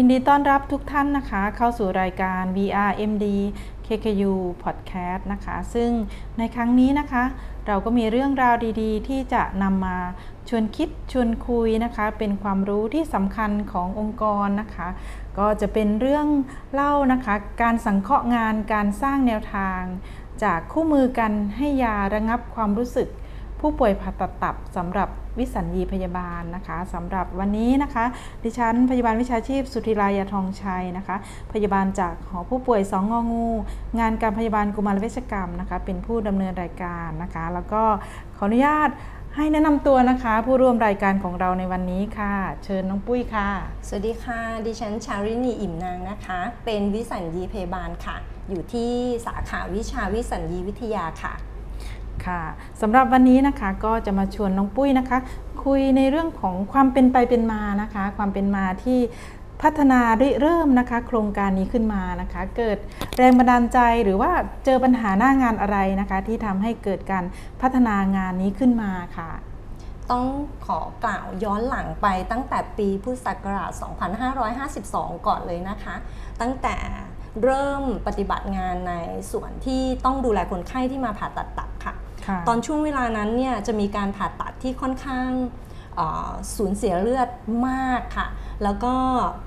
ยินดีต้อนรับทุกท่านนะคะ เข้าสู่รายการ VRMD KKU Podcast นะคะ ซึ่งในครั้งนี้นะคะ เราก็มีเรื่องราวดีๆ ที่จะนำมาชวนคิดชวนคุยนะคะ เป็นความรู้ที่สำคัญขององค์กรนะคะ ก็จะเป็นเรื่องเล่านะคะ การสังเคราะห์งานการสร้างแนวทาง จากคู่มือกันให้ยาระงับความรู้สึก ผู้ป่วยผ่าตัดตับสำหรับวิสัญญีพยาบาลนะคะสำหรับวันนี้นะคะ ดิฉันพยาบาลวิชาชีพสุธิรายาทองชัยนะคะ พยาบาลจากหอผู้ป่วย2งองู งานการพยาบาลกุมารเวชกรรมนะคะ เป็นผู้ดำเนินรายการนะคะ แล้วก็ขออนุญาตให้แนะนำตัวนะคะ ผู้ร่วมรายการของเราในวันนี้ค่ะ เชิญน้องปุ้ยค่ะ สวัสดีค่ะ ดิฉันชารินีอิ่มนางนะคะ เป็นวิสัญญีพยาบาลค่ะ อยู่ที่สาขาวิชาวิสัญญีวิทยาค่ะ ค่ะสำหรับวันนี้นะคะก็จะมาชวนน้องปุ้ยนะคะ คุยในเรื่องของความเป็นไปเป็นมานะคะ ความเป็นมาที่พัฒนาได้เริ่มนะคะ โครงการนี้ขึ้นมานะคะ เกิดแรงบันดาลใจหรือว่าเจอปัญหาหน้างานอะไรนะคะ ที่ทำให้เกิดการพัฒนางานนี้ขึ้นมาค่ะ ต้องขอกล่าวย้อนหลังไปตั้งแต่ปีพุทธศักราช 2552 ก่อนเลยนะคะ ตั้งแต่เริ่มปฏิบัติงานในส่วนที่ต้องดูแลคนไข้ที่มาผ่าตัดตั ตอนช่วงเวลานั้นเนี่ยจะมีการผ่าตัดที่ค่อนข้างเอ่อสูญเสียเลือดมากค่ะ แล้วก็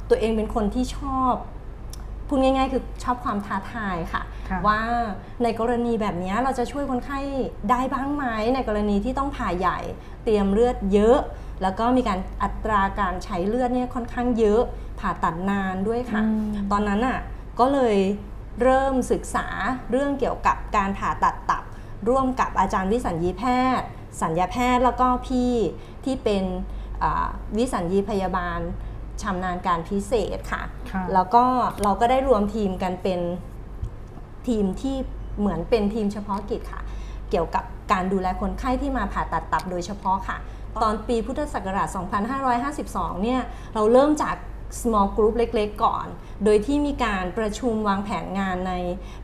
ตัวเองเป็นคนที่ชอบพูดง่ายๆ คือชอบความท้าทายค่ะค่ะว่าในกรณีแบบนี้เราจะช่วยคนไข้ได้บ้างไหมในกรณีที่ต้องผ่าใหญ่เตรียมเลือดเยอะ แล้วก็มีการอัตราการใช้เลือดเนี่ยค่อนข้างเยอะผ่าตัดนานด้วยค่ะอืมตอนนั้นอะก็เลยเริ่มศึกษาเรื่องเกี่ยวกับการผ่าตัดตับ ร่วมกับอาจารย์วิสัญญีแพทย์ สัญญาแพทย์แล้วก็พี่ที่เป็นอ่าวิสัญญีพยาบาลชำนาญการพิเศษค่ะค่ะแล้วก็เราก็ได้รวมทีมกันเป็นทีมที่เหมือนเป็นทีมเฉพาะกิจค่ะ เกี่ยวกับการดูแลคนไข้ที่มาผ่าตัดตับโดยเฉพาะค่ะ ตอนปีพุทธศักราช 2552 เนี่ย เราเริ่มจาก small group เล็กๆ ก่อน โดยที่มีการประชุมวางแผนงานใน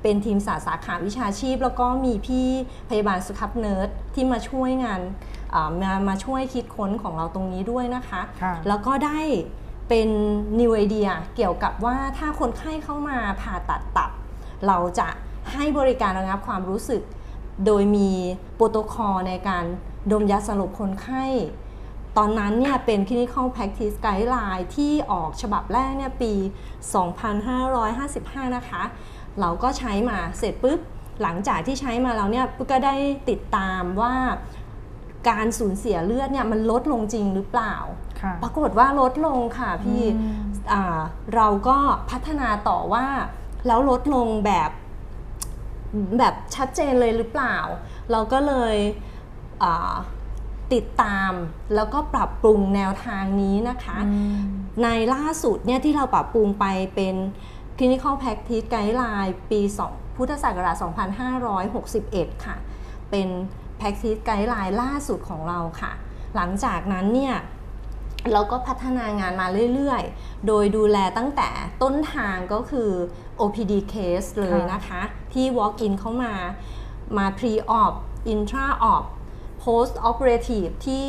เป็นทีมศาสตร์สาขาวิชาชีพ แล้วก็มีพี่พยาบาลสุขับเนิร์ดที่มาช่วยงานอ่ามามาช่วยคิดค้นของเราตรงนี้ด้วยนะคะค่ะแล้วก็ได้เป็น new idea เกี่ยวกับว่าถ้าคนไข้เข้ามาผ่าตัดตับ เราจะให้บริการระงับความรู้สึก โดยมีโปรโตคอลในการดมยาสลบคนไข้ ตอนนั้นเนี่ยเป็น clinical practice guideline ที่ออกฉบับแรกเนี่ยปี 2555 นะคะ เราก็ใช้มาเสร็จปุ๊บ หลังจากที่ใช้มาแล้วเนี่ยปุ๊กก็ได้ติดตามว่าการสูญเสียเลือดเนี่ยมันลดลงจริงหรือเปล่าค่ะปรากฏว่าลดลงค่ะพี่อืมอ่าเราก็พัฒนาต่อว่าแล้วลดลงแบบแบบชัดเจนเลยหรือเปล่า เราก็เลยอ่า ติดตามแล้วก็ปรับปรุงแนวทางนี้นะคะอืมในล่าสุดเนี่ยที่เราปรับปรุงไปเป็น Clinical Practice Guideline ปี2พุทธศักราช2561 ค่ะ เป็น Practice Guideline ล่าสุดของเราค่ะ หลังจากนั้นเนี่ยเราก็พัฒนางานมาเรื่อยๆ โดยดูแลตั้งแต่ต้นทางก็คือ OPD case เลยนะคะ ที่ walk in เข้ามา มา pre-op intra-op post operative ที่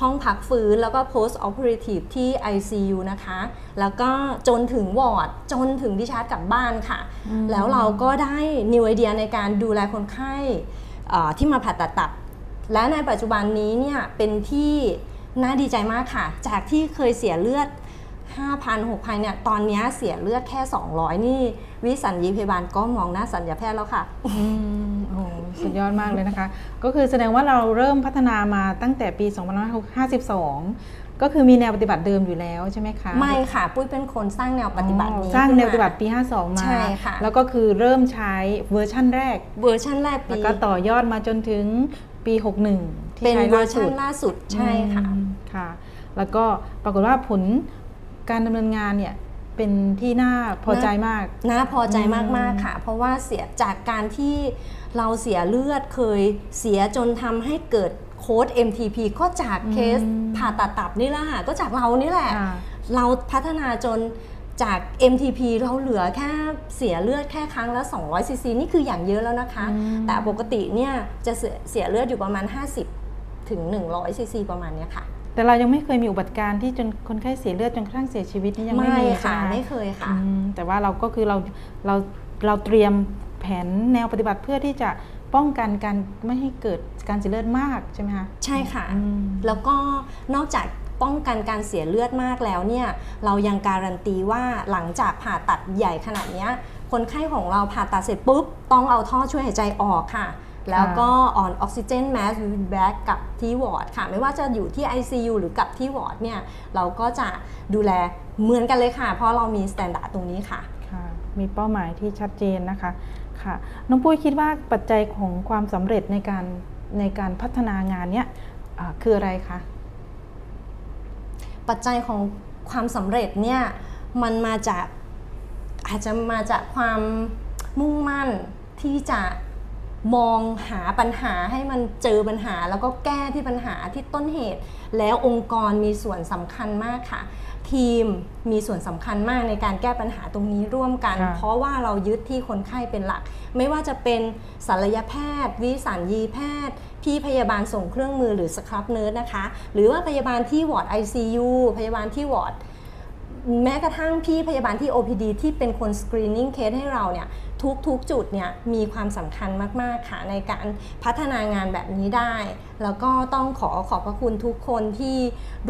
ห้องพักฟื้นแล้วก็ post operative ที่ ICU นะคะ แล้วก็จนถึงวอร์ด จนถึงดิชาร์จกลับบ้านค่ะอืมแล้วเราก็ได้ new idea ในการดูแลคนไข้เอ่อที่มาผ่าตัดตับ และในปัจจุบันนี้เนี่ยเป็นที่น่าดีใจมากค่ะ จากที่เคยเสียเลือด 5,000 6,000เนี่ยตอนนี้เสียเลือดแค่ 200 นี่ วิสัญญีพยาบาลก็มองหน้าสัญญาแพทย์แล้วค่ะอืมโอ้โหสุดยอดมากเลยนะคะ ก็คือแสดงว่าเราเริ่มพัฒนามาตั้งแต่ปี 2552ก็คือมีแนวปฏิบัติเดิมอยู่แล้วใช่ไหมคะ ไม่ค่ะ ปุ้ยเป็นคนสร้างแนวปฏิบัตินี้อ๋อสร้างขึ้มแนวปฏิบัติปี 52 มาใช่ค่ะแล้วก็คือเริ่มใช้เวอร์ชั่นแรกเวอร์ชันแรกแล้วปีก็ต่อยอดมาจนถึงปี 61 ที่เป็นใช้เวอล่าร์ชัสุนดล่าสุดใช่ค่ะอืมค่ะ แล้วก็ปรากฏว่าผล การดำเนินงานเนี่ยเป็นที่น่าพอใจมาก น่าพอใจอืมมากๆค่ะ เพราะว่าเสียจากการที่เราเสียเลือดเคยเสียจนทำให้เกิดโค้ด MTP ก็จากเคสอืมผ่าตัดตับนี่แหละค่ะก็จากเรานี่แหละค่ะเราพัฒนาจนจาก MTP เราเหลือแค่เสียเลือดแค่ครั้งละ200ซีซีนี่คืออย่างเยอะแล้วนะคะอืมแต่ปกติเนี่ยจะเสียเสียเลือดอยู่ประมาณ 50 ถึง 100ซีซีประมาณเนี้ยค่ะ แต่เรายังไม่เคยมีอุบัติการณ์ที่จนคนไข้เสียเลือดจนกระทั่งเสียชีวิตนี่ยังไม่ไม่มีค่ะใช่หไม่เคยค่ะอืมแต่ว่าเราก็คือเราเราเราเตรียมแผนแนวปฏิบัติเพื่อที่จะป้องกันการไม่ให้เกิดการเสียเลือดมากใช่ไหมคะใช่ค่ะ อืม แล้วก็นอกจากป้องกันการเสียเลือดมากแล้วเนี่ยเรายังการันตีว่าหลังจากผ่าตัดใหญ่ขนาดเนี้ยคนไข้ของเราผ่าตัดเสร็จปุ๊บ ต้องเอาท่อช่วยหายใจออกค่ะ แล้วก็ออนออกซิเจนแมสแบ็กกับที่วอร์ดค่ะ ไม่ว่าจะอยู่ที่ ICU หรือกับที่วอร์ดเนี่ย เราก็จะดูแลเหมือนกันเลยค่ะ เพราะเรามีสแตนดาร์ดตรงนี้ค่ะค่ะ มีเป้าหมายที่ชัดเจนนะคะค่ะ น้องปุ้ยคิดว่าปัจจัยของความสำเร็จในการในการพัฒนางานเนี้ยอ่าคืออะไรคะ ปัจจัยของความสำเร็จเนี่ยมันมาจากอาจจะมาจากความมุ่งมั่นที่จะ มองหาปัญหาให้มันเจอปัญหา แล้วก็แก้ที่ปัญหาที่ต้นเหตุ แล้วองค์กรมีส่วนสำคัญมากค่ะ ทีมมีส่วนสำคัญมากในการแก้ปัญหาตรงนี้ร่วมกันค่ะเพราะว่าเรายึดที่คนไข้เป็นหลัก ไม่ว่าจะเป็นศัลยแพทย์ วิสัญญีแพทย์ พี่พยาบาลส่งเครื่องมือหรือสครับเนิร์ดนะคะ หรือว่าพยาบาลที่วอร์ด ICU พยาบาลที่วอร์ด แม้กระทั่งพี่พยาบาลที่ OPD ที่เป็นคนสกรีนนิ่งเคสให้เราเนี่ยทุกทุกจุดเนี่ยมีความสำคัญมาก ๆ ค่ะ ในการพัฒนางานแบบนี้ได้ แล้วก็ต้องขอขอบพระคุณทุกคนที่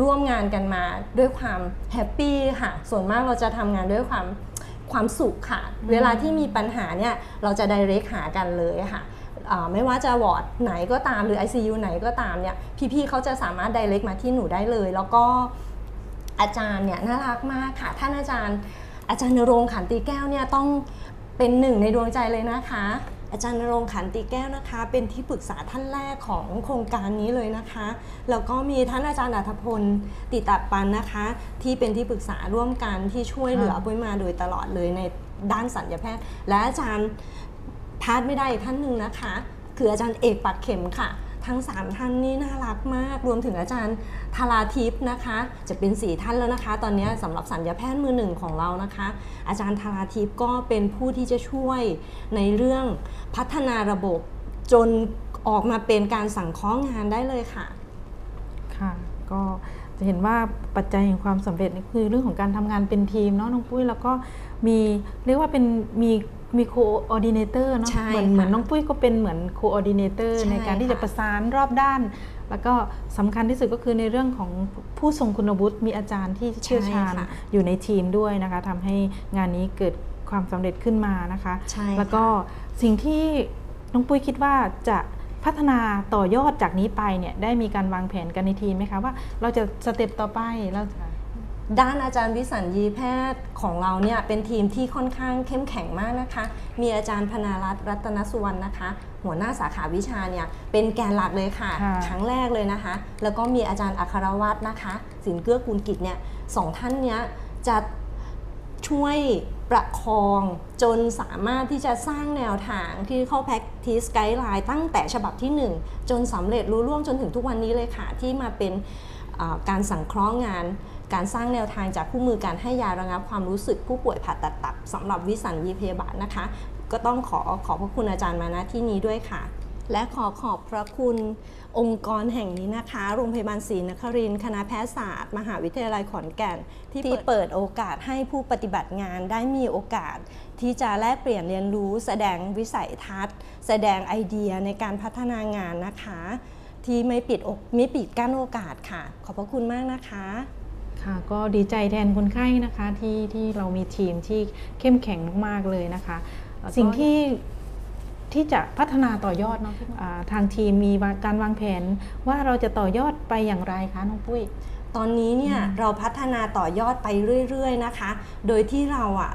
ร่วมงานกันมาด้วยความแฮปปี้ค่ะ ส่วนมากเราจะทำงานด้วยความความสุขค่ะ เวลาที่มีปัญหาเนี่ยเราจะ direct หากันเลยค่ะไม่ว่าจะวอร์ดไหนก็ตามหรือ ICU ไหนก็ตามเนี่ยพี่ๆเขาจะสามารถ direct มาที่หนูได้เลย แล้วก็ อาจารย์เนี่ยน่ารักมากค่ะ ท่านอาจารย์ อาจารย์นรงค์ขันติแก้วเนี่ยต้องเป็นหนึ่งในดวงใจเลยนะคะ อาจารย์นรงค์ขันติแก้วนะคะ เป็นที่ปรึกษาท่านแรกของโครงการนี้เลยนะคะแล้วก็มีท่านอาจารย์อัธพลติตะปันนะคะ ที่เป็นที่ปรึกษาร่วมกันที่ช่วยเหลือค่ะปุ้ยมาโดยตลอดเลยในด้านสัญญแพทย์ และอาจารย์พลาดไม่ได้อีกท่านหนึ่งนะคะ คืออาจารย์เอกปักเข็มค่ะ ทั้ง 3 ท่านนี่น่ารักมาก รวมถึงอาจารย์ธาราทิพย์นะคะ จะเป็น 4 ท่านแล้วนะคะ ตอนนี้สำหรับสัญญาแพทย์มือหนึ่งของเรานะคะ อาจารย์ธาราทิพย์ก็เป็นผู้ที่จะช่วยในเรื่องพัฒนาระบบจนออกมาเป็นการสั่งข้องานได้เลยค่ะ ค่ะ ก็จะเห็นว่าปัจจัยแห่งความสำเร็จนี่คือเรื่องของการทำงานเป็นทีมเนาะน้องปุ้ยแล้วก็มีเรียกว่าเป็นมีมีโคออดิเนเตอร์เนาะใช่เหมือนค่ะเหมือนน้องปุ้ยก็เป็นเหมือนโคออดิเนเตอร์ใช่ในการที่จะค่ะประสานรอบด้าน แล้วก็สำคัญที่สุดก็คือในเรื่องของผู้ทรงคุณวุฒิมีอาจารย์ที่เชี่ยวชาญใช่ค่ะอยู่ในทีมด้วยนะคะทำให้งานนี้เกิดความสำเร็จขึ้นมานะคะใช่แล้วก็ค่ะสิ่งที่น้องปุ้ยคิดว่าจะ พัฒนาต่อยอดจากนี้ไปเนี่ยได้มีการวางแผนกันในทีมไหมคะว่าเราจะสเต็ปต่อไปเราจะด้านอาจารย์วิสัญญีแพทย์ของเราเนี่ยเป็นทีมที่ค่อนข้างเข้มแข็งมากนะคะ มีอาจารย์พนารัตน์รัตนสุวรรณนะคะ หัวหน้าสาขาวิชาเนี่ยเป็นแกนหลักเลยค่ะค่ะครั้งแรกเลยนะคะ แล้วก็มีอาจารย์อัครวัตรนะคะ สินเกื้อกูลกิจเนี่ยสองท่านเนี้ยจะ ช่วยประคองจนสามารถที่จะสร้างแนวทางที่เข้า practice guideline ตั้งแต่ฉบับที่ 1 จนสำเร็จรู้ล่วงจนถึงทุกวันนี้เลยค่ะ ที่มาเป็นการสังเคราะห์งาน การสร้างแนวทางจากคู่มือการให้ยาระงับความรู้สึกผู้ป่วยผ่าตัดตับสำหรับวิสัญญีพยาบาลนะคะ ก็ต้องขอขอบพระคุณอาจารย์มาณที่นี้ด้วยค่ะ และขอขอบพระคุณองค์กรแห่งนี้นะคะ โรงพยาบาลศรีนครินทร์คณะแพทยศาสตร์ มหาวิทยาลัยขอนแก่น ที่เปิดโอกาสให้ผู้ปฏิบัติงานได้มีโอกาส ที่จะแลกเปลี่ยนเรียนรู้ แสดงวิสัยทัศน์ แสดงไอเดียในการพัฒนางานนะคะ ที่ไม่ปิดอกไม่ปิดกั้นโอกาสค่ะ ขอบพระคุณมากนะคะค่ะก็ดีใจแทนคนไข้นะคะที่ที่เรามีทีมที่เข้มแข็งมากๆเลยนะคะเอ่อสิ่งที่ ที่จะพัฒนาต่อยอดเนาะอ่าทางทีมมีวางการวางแผนว่าเราจะต่อยอดไปอย่างไรคะน้องปุ้ย ตอนนี้เนี่ยอืมเราพัฒนาต่อยอดไปเรื่อยๆนะคะ โดยที่เราอะ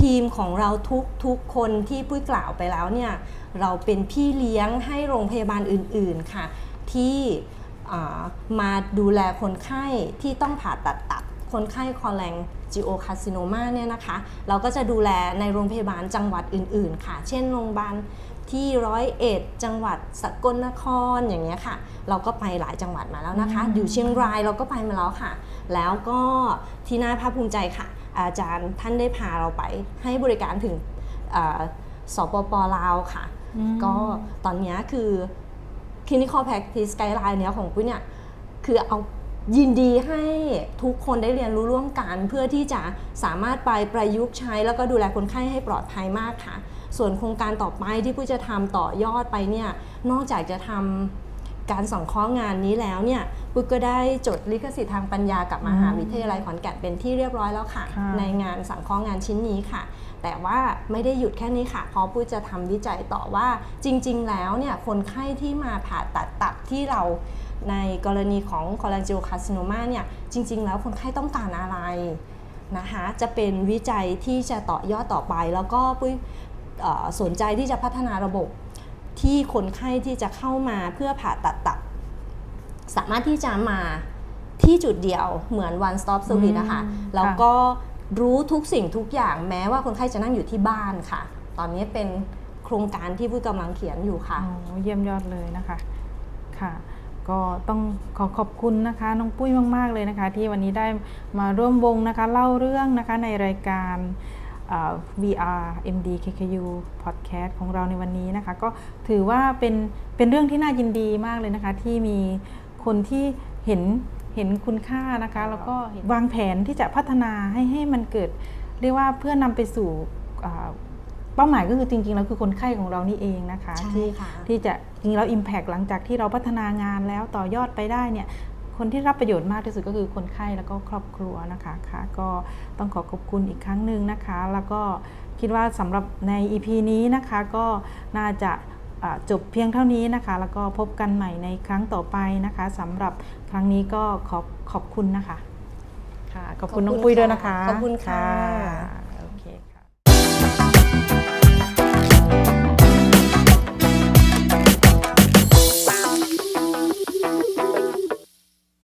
ทีมของเราทุกทุกคนที่ปุ้ยกล่าวไปแล้วเนี่ยเราเป็นพี่เลี้ยงให้โรงพยาบาลอื่นๆค่ะ ที่อ่ามาดูแลคนไข้ที่ต้องผ่าตัดตับ คนไข้คอแรงจิโอคาซิโนมาเนี่ยนะคะ เราก็จะดูแลในโรงพยาบาลจังหวัดอื่น ๆ ค่ะ เช่นโรงพยาบาลที่ร้อยเอ็ดจังหวัดสกลนครอย่างเงี้ยค่ะ เราก็ไปหลายจังหวัดมาแล้วนะคะอืมอยู่เชียงรายเราก็ไปมาแล้วค่ะ แล้วก็ที่น่าภาคภูมิใจค่ะ อาจารย์ท่านได้พาเราไปให้บริการถึงเอ่อสปปลาวค่ะอืมก็ตอนเนี้ยคือ clinical practice guideline เนี้ยของปุ้ยเนี่ยคือเอา ยินดีให้ทุกคนได้เรียนรู้ร่วมกันเพื่อที่จะสามารถไปประยุกต์ใช้ แล้วก็ดูแลคนไข้ให้ปลอดภัยมากค่ะ ส่วนโครงการต่อไปที่ผู้จะทำต่อยอดไปเนี่ยนอกจากจะทำการสังเคราะห์งานนี้แล้วเนี่ยปุ๊กก็ได้จดลิขสิทธิ์ทางปัญญากับมหาวิทยาลัยขอนแก่นเป็นที่เรียบร้อยแล้วค่ะค่ะในงานสังเคราะห์งานชิ้นนี้ค่ะ แต่ว่าไม่ได้หยุดแค่นี้ค่ะเพราะปุ้ยจะทำวิจัยต่อว่าจริง ๆ แล้วเนี่ยคนไข้ที่มาผ่าตัดตับที่เรา ในกรณีของคอลลาเจลคาซิโนมาเนี่ยจริง ๆ แล้วคนไข้ต้องการอะไรนะคะจะเป็นวิจัยที่จะต่อยอดต่อไป แล้วก็ปุ้ยเอ่อสนใจที่จะพัฒนาระบบที่คนไข้ที่จะเข้ามาเพื่อผ่าตัดตับ สามารถที่จะมาที่จุดเดียวเหมือน one stop service นะคะอืมแล้วค่ะก็รู้ทุกสิ่งทุกอย่างแม้ว่าคนไข้จะนั่งอยู่ที่บ้านค่ะ ตอนนี้เป็นโครงการที่ผู้กำลังเขียนอยู่ค่ะอ๋อเยี่ยมยอดเลยนะคะค่ะ ก็ต้องขอขอบคุณนะคะน้องปุ้ยมาก ๆ เลยนะคะ ที่วันนี้ได้มาร่วมวงนะคะ เล่าเรื่องนะคะในรายการ VR MD KKU Podcast ของเราในวันนี้นะคะ ก็ถือว่าเป็นเป็นเรื่องที่น่ายินดีมากเลยนะคะ ที่มีคนที่เห็นเห็นคุณค่านะคะ แล้วก็วางแผนที่จะพัฒนาให้ให้มันเกิด เรียกว่าเพื่อนำไปสู่ เป้าหมายก็คือจริงๆแล้วคือคนไข้ของเรานี่เองนะคะใช่ที่ค่ะ ที่จะจริงๆแล้ว Impact หลังจากที่เราพัฒนางานแล้วต่อยอดไปได้เนี่ยคนที่รับประโยชน์มากที่สุดก็คือคนไข้แล้วก็ครอบครัวนะคะค่ะก็ต้องขอขอบคุณอีกครั้งหนึ่งนะคะ แล้วก็คิดว่าสำหรับใน EP นี้นะคะก็น่าจะอ่าจบเพียงเท่านี้นะคะ แล้วก็พบกันใหม่ในครั้งต่อไปนะคะสำหรับครั้งนี้ก็ขอบขอบคุณนะคะค่ะขอบคุณน้องปุ้ยด้วยนะคะขอบคุณค่ะะ